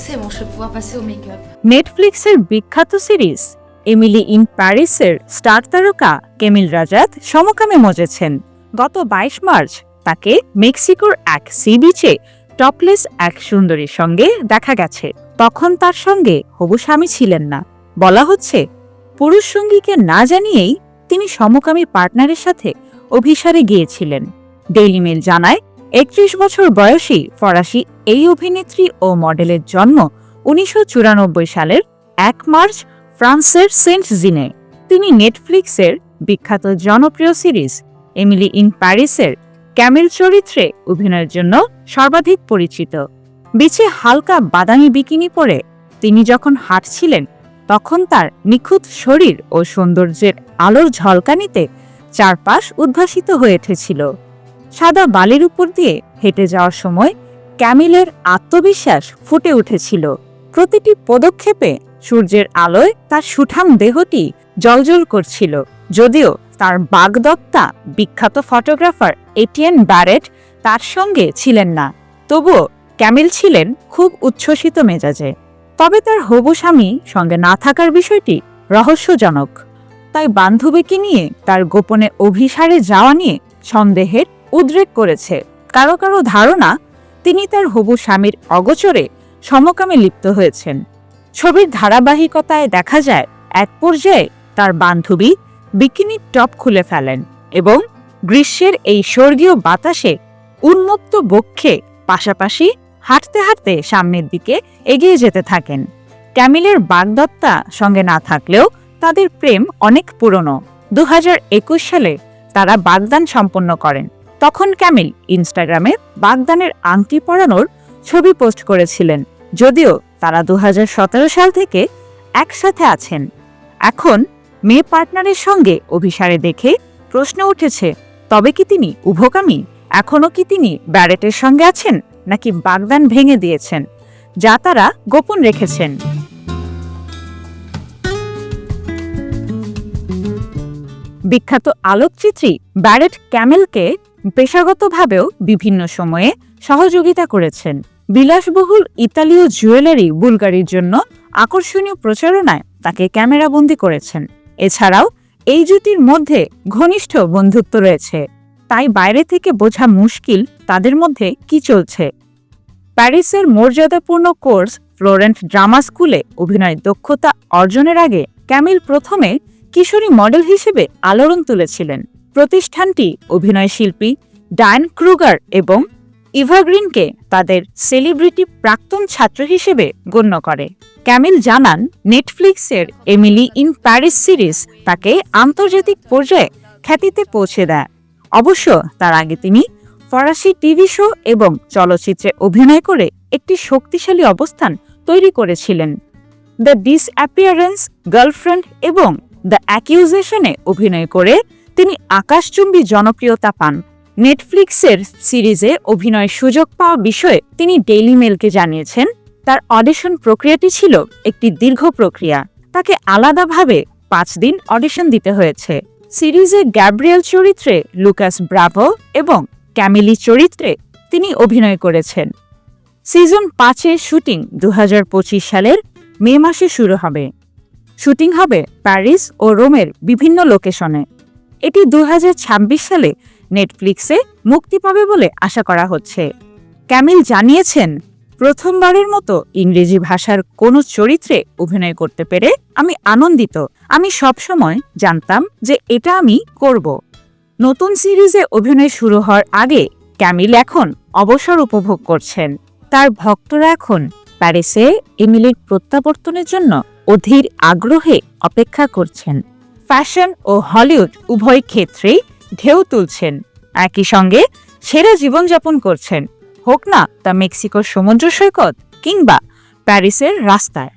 C'est bon, je vais pouvoir passer au make-up. নেটফ্লিক্সের বিখ্যাত series Emily in প্যারিসের star তারকা কেমিল রাজাত সমকামে মজেছেন। গত বাইশ মার্চ তাকে মেক্সিকোর এক সি বিচে টপলেস এক সুন্দরীর সঙ্গে দেখা গেছে। তখন তার সঙ্গে হবু স্বামী ছিলেন না। বলা হচ্ছে পুরুষ সঙ্গীকে না জানিয়েই তিনি সমকামী পার্টনারের সাথে অভিসারে গিয়েছিলেন। ডেইলি মেল জানায় একত্রিশ বছর বয়সী ফরাসি এই অভিনেত্রী ও মডেলের জন্ম উনিশশো চুরানব্বই সালের এক মার্চ ফ্রান্সের সেন্ট জিনে তিনি নেটফ্লিক্সের বিখ্যাত জনপ্রিয় সিরিজ এমিলি ইন প্যারিসের ক্যামেল চরিত্রে অভিনয়ের জন্য সর্বাধিক পরিচিত। বিচে হালকা বাদামি বিকিনি পরে তিনি যখন হাঁটছিলেন, তখন তার নিখুঁত শরীর ও সৌন্দর্যের আলোর ঝলকানিতে চারপাশ উদ্ভাসিত হয়ে উঠেছিল। সাদা বালির উপর দিয়ে হেঁটে যাওয়ার সময় ক্যামিলের আত্মবিশ্বাস ফুটে উঠেছিল। প্রতিটি পদক্ষেপে সূর্যের আলোয় তার সুঠাম দেহটি জলজল করছিল। যদিও তার বাগদত্তা বিখ্যাত ফটোগ্রাফার এটিএন ব্যারেট তার সঙ্গে ছিলেন না। তবুও ক্যামিল ছিলেন খুব উচ্ছ্বসিত মেজাজে। তবে তার হবু স্বামী সঙ্গে না থাকার বিষয়টি রহস্যজনক। তাই বান্ধবীকে নিয়ে তার গোপনে অভিসারে যাওয়া নিয়ে সন্দেহের উদ্রেক করেছে। কারও কারও ধারণা, তিনি তার হবু স্বামীর অগোচরে সমকামে লিপ্ত হয়েছেন। ছবির ধারাবাহিকতায় দেখা যায়, এক পর্যায়ে তার বান্ধবী বিকিনির টপ খুলে ফেলেন এবং গ্রীষ্মের এই স্বর্গীয় বাতাসে উন্মুক্ত বক্ষে পাশাপাশি হাঁটতে হাঁটতে সামনের দিকে এগিয়ে যেতে থাকেন। ক্যামিলের বাগদত্তা সঙ্গে না থাকলেও তাদের প্রেম অনেক পুরনো। দু হাজার একুশ সালে তারা বাগদান সম্পন্ন করেন। তখন ক্যামিল ইনস্টাগ্রামে বাগদানের আংটি পরানোর ছবি পোস্ট করেছিলেন, যদিও তারা দুহাজার সতেরো সাল থেকে একসাথে আছেন। এখন মেয়ে পার্টনারের সঙ্গে অভিসারে দেখে প্রশ্ন উঠেছে, তবে কি তিনি উভকামী? এখনও কি তিনি ব্যারেটের সঙ্গে আছেন, নাকি বাগদান ভেঙে দিয়েছেন, যা তারা গোপন রেখেছেন? বিখ্যাত আলোকচিত্রী ব্যারেট ক্যামেলকে পেশাগতভাবেও বিভিন্ন সময়ে সহযোগিতা করেছেন। বিলাসবহুল ইতালীয় জুয়েলারি বুলগারির জন্য আকর্ষণীয় প্রচারণায় তাকে ক্যামেরাবন্দি করেছেন। এছাড়াও এই জুটির মধ্যে ঘনিষ্ঠ বন্ধুত্ব রয়েছে। তাই বাইরে থেকে বোঝা মুশকিল তাদের মধ্যে কি চলছে। প্যারিসের মর্যাদাপূর্ণ কোর্স ফ্লোরেন্ট ড্রামা স্কুলে অভিনয় দক্ষতা অর্জনের আগে ক্যামিল প্রথমে কিশোরী মডেল হিসেবে আলোড়ন তুলেছিলেন। প্রতিষ্ঠানটি অভিনয় শিল্পী ডায়ন ক্রুগার এবং ইভাগ্রিনকে তাদের সেলিব্রিটি প্রাক্তন ছাত্র হিসেবে গণ্য করে। ক্যামিল জানান, নেটফ্লিক্সের এমিলি ইন প্যারিস সিরিজ তাকে আন্তর্জাতিক পর্যায়ে খ্যাতিতে পৌঁছে দেয়। অবশ্য তার আগে তিনি ফরাসি টিভি শো এবং চলচ্চিত্রে অভিনয় করে একটি শক্তিশালী অবস্থান তৈরি করেছিলেন। দ্য ডিসঅ্যাপিয়ারেন্স, গার্লফ্রেন্ড এবং দ্য অ্যাকিউজেশনে অভিনয় করে তিনি আকাশচুম্বী জনপ্রিয়তা পান। নেটফ্লিক্সের সিরিজে অভিনয়ের সুযোগ পাওয়া বিষয়ে তিনি ডেইলি মেলকে জানিয়েছেন, তার অডিশন প্রক্রিয়াটি ছিল একটি দীর্ঘ প্রক্রিয়া। তাকে আলাদাভাবে পাঁচ দিন অডিশন দিতে হয়েছে। সিরিজে গ্যাব্রিয়েল চরিত্রে লুকাস ব্রাভো এবং ক্যামিলি চরিত্রে তিনি অভিনয় করেছেন। সিজন পাঁচের শুটিং দু হাজার পঁচিশ সালের মে মাসে শুরু হবে। শুটিং হবে প্যারিস ও রোমের বিভিন্ন লোকেশনে। এটি দু হাজার ছাব্বিশ সালে নেটফ্লিক্সে মুক্তি পাবে বলে আশা করা হচ্ছে। ক্যামিল জানিয়েছেন, প্রথমবারের মতো ইংরেজি ভাষার কোনো চরিত্রে অভিনয় করতে পেরে আমি আনন্দিত। আমি সবসময় জানতাম যে এটা আমি করব। নতুন সিরিজে অভিনয় শুরু হওয়ার আগে ক্যামিল এখন অবসর উপভোগ করছেন। তার ভক্তরা এখন প্যারিসে এমিলির প্রত্যাবর্তনের জন্য অধীর আগ্রহে অপেক্ষা করছেন। ফ্যাশন ও হলিউড উভয় ক্ষেত্রেই ঢেউ তুলছেন। একই সঙ্গে সেরা জীবনযাপন করছেন। হোক না তা মেক্সিকোর সমুদ্র সৈকত কিংবা প্যারিসের রাস্তায়।